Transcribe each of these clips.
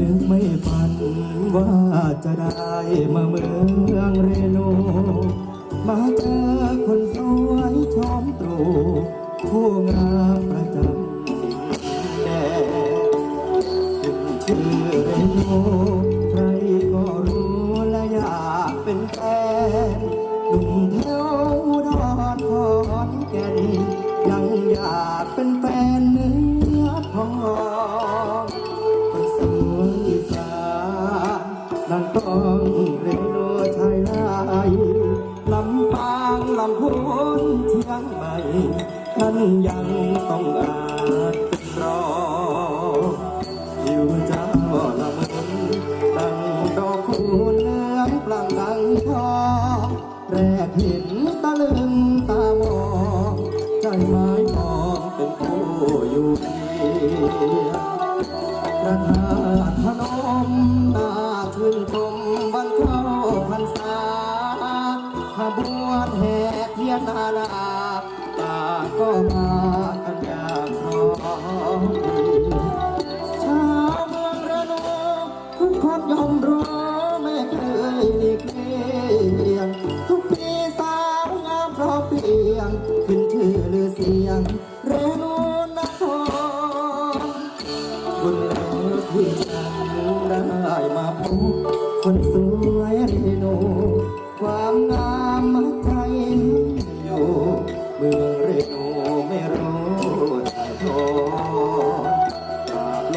นึกไม่ฝันว่าจะได้มาเมืองเรโน มาเจอคนสวยชมตรูผู้งามประจำแดนนชื่อเรโนางลำพูนเชียงใหม่นั่นยังต้องอาจเป็นรองผิวเจ้าละมุนดังดอกคูณเหลืองปลังดังทองแรกเห็นตะลึงตามองใจไม้มองเป็นผู้อยู่เคียงพระธา ยนานาตาก็มากันอย่างพร้อมเพรียงชาวเมืองระนองทุกคนยอมรู้ไม่เคยหลีกเลี่ยงทุกปีสาวงามพร้อเพรียงขึ้นชื่อลือเสียงเรนูนครบุญแล้วที่ฉันได้มาพบคนสวยเรโน เมืองฤดูไม่รู้ทางโทอดจากโล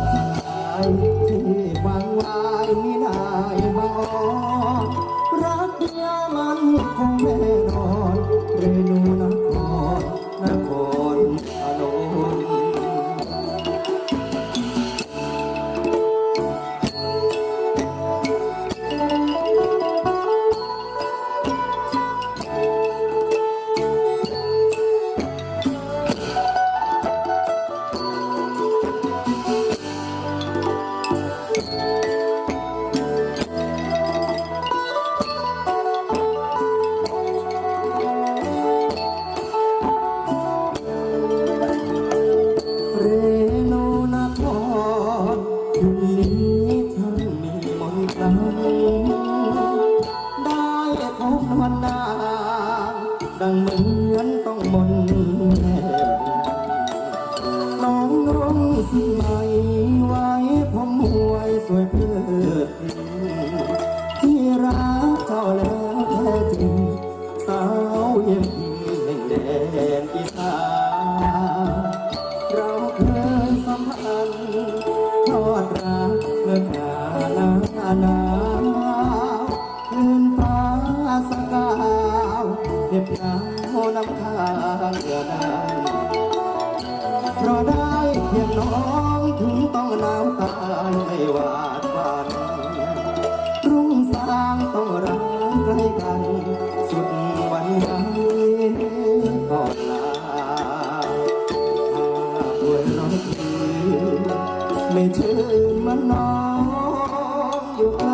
กสลายที่วางวายมีนายบังอ่อนรักเดียวมันคงแน่ น้องน้องสิไหมไว้ผมหวยสวยเพลิดเพลินที่รักเจ้าแล้วแท้จริงสาวเยี่ยมพิมแห่งแดนอีสาน น้องถึงต้องน้ำตาไม่หวาดหวันรุ่งสร้างต้องรักใกล้กัน สุดวันนี้ก่อนลาถ้าป่วยร้อยปีไม่ชื่นมันน้องอยู่ไกล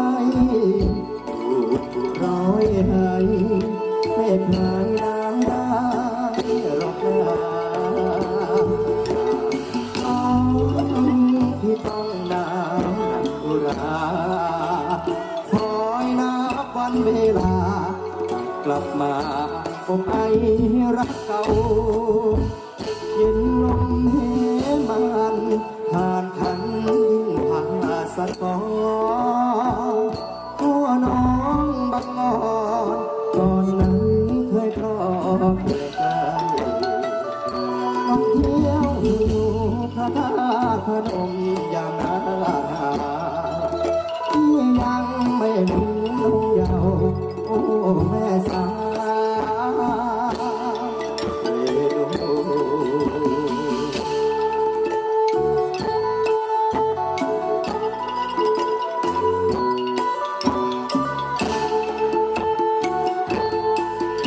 กลับมาผมไอรักเก่าเย็นลมเหมันผ่านพันยิ่งผ่าสะกอนตัวน้องบังอ่อนก่อนนั้นเคยครอบเกลือใจท่องเที่ยวอยู่พระธาตุพนมย่าง